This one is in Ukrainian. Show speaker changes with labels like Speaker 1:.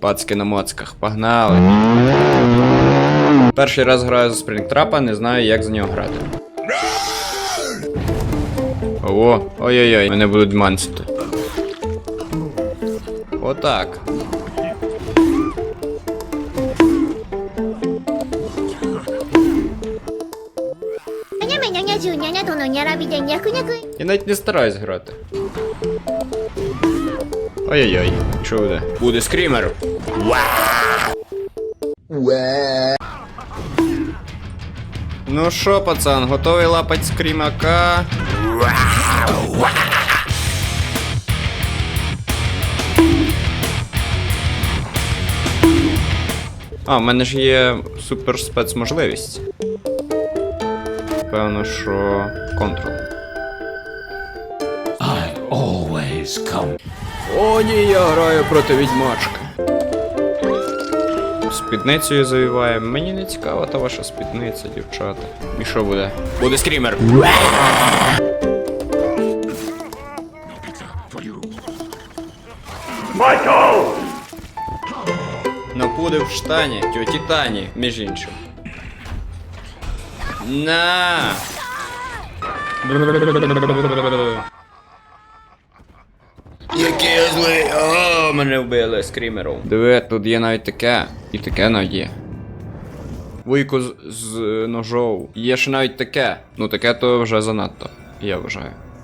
Speaker 1: Пацки на моцках, погнали. Перший раз граю за Спрінгтрапа, не знаю, як за нього грати. Ого, ой-ой-ой, мене будуть мансити. Отак. Я навіть не стараюсь грати. Ой-ой-ой, що буде? Буде скрімер. Ну що, пацан, готовий лапать скрімака? А, в мене ж є супер спецможливість. Певно, що контрол.
Speaker 2: I always come.
Speaker 1: О, ні, я граю проти відьмачки. Спідницею завіває. Мені не цікава та ваша спідниця, дівчата. І що буде? Буде скрімер. Напудив в штані тьоті Тані, між іншим. На! Який я злий! О, мене вбили скрімером. Диви, тут є навіть таке. І таке навіть є. Вуйку з, з ножов. Є ще навіть таке. Ну таке то вже занадто, я вважаю.